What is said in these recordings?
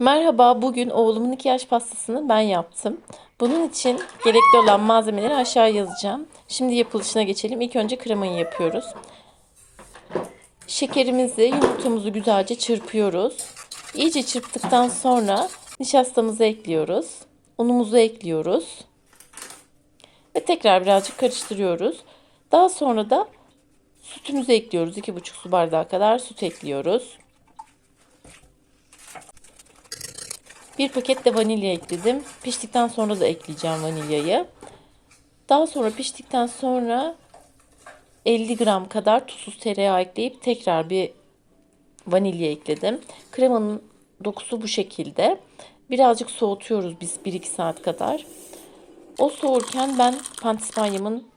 Merhaba, bugün oğlumun 2 yaş pastasını ben yaptım. Bunun için gerekli olan malzemeleri aşağı yazacağım. Şimdi yapılışına geçelim. İlk önce kremayı yapıyoruz. Şekerimizi, yumurtamızı güzelce çırpıyoruz. İyice çırptıktan sonra nişastamızı ekliyoruz. Unumuzu ekliyoruz. Ve tekrar birazcık karıştırıyoruz. Daha sonra da sütümüzü ekliyoruz. 2,5 su bardağı kadar süt ekliyoruz. Bir paket de vanilya ekledim. Piştikten sonra da ekleyeceğim vanilyayı. Daha sonra piştikten sonra 50 gram kadar tuzsuz tereyağı ekleyip tekrar bir vanilya ekledim. Kremanın dokusu bu şekilde. Birazcık soğutuyoruz biz 1-2 saat kadar. O soğurken ben pandispanyamın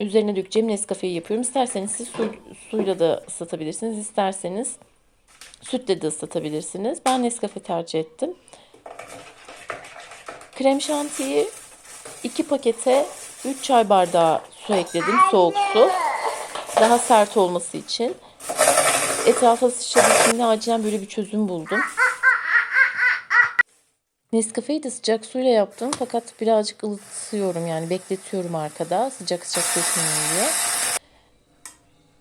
üzerine dökeceğim Nescafe'yi yapıyorum. İsterseniz siz su, suyla da ıslatabilirsiniz. İsterseniz Sütle de ıslatabilirsiniz. Ben Nescafe tercih ettim. Krem şantiyi 2 pakete 3 çay bardağı su ekledim. Soğuk su. Daha sert olması için. Etrafa sıçradığı için de acilen böyle bir çözüm buldum. Nescafe'yi de sıcak suyla yaptım fakat birazcık ılıtıyorum yani bekletiyorum arkada sıcak sıcak dökmeyeyim diye.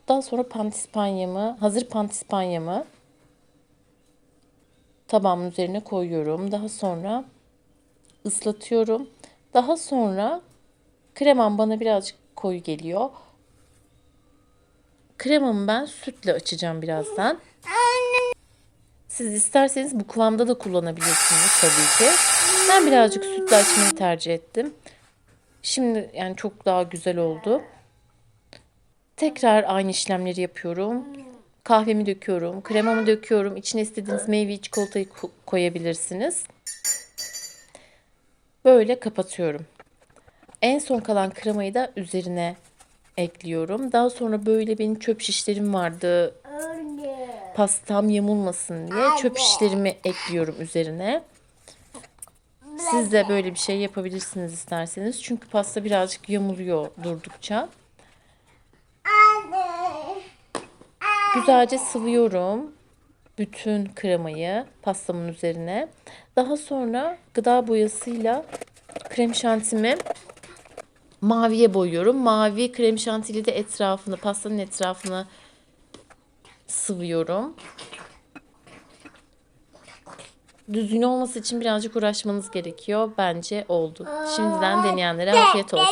Daha sonra pandispanyamı, hazır pandispanyamı tabağımın üzerine koyuyorum. Daha sonra ıslatıyorum. Daha sonra kremam bana birazcık koyu geliyor. Kremamı ben sütle açacağım birazdan. Siz isterseniz bu kıvamda da kullanabilirsiniz tabii ki. Ben birazcık sütle açmayı tercih ettim. Şimdi yani çok daha güzel oldu. Tekrar aynı işlemleri yapıyorum. Kahvemi döküyorum. Kremamı döküyorum. İçine istediğiniz meyve çikolatayı koyabilirsiniz. Böyle kapatıyorum. En son kalan kremayı da üzerine ekliyorum. Daha sonra böyle benim çöp şişlerim vardı. Pastam yamulmasın diye çöp şişlerimi ekliyorum üzerine. Siz de böyle bir şey yapabilirsiniz isterseniz. Çünkü pasta birazcık yamuluyor durdukça. Güzelce sıvıyorum bütün kremayı pastamın üzerine. Daha sonra gıda boyasıyla krem şantimi maviye boyuyorum. Mavi krem şantili de etrafını, pastanın etrafını sıvıyorum. Düzgün olması için birazcık uğraşmanız gerekiyor. Bence oldu. Şimdiden deneyenlere afiyet olsun.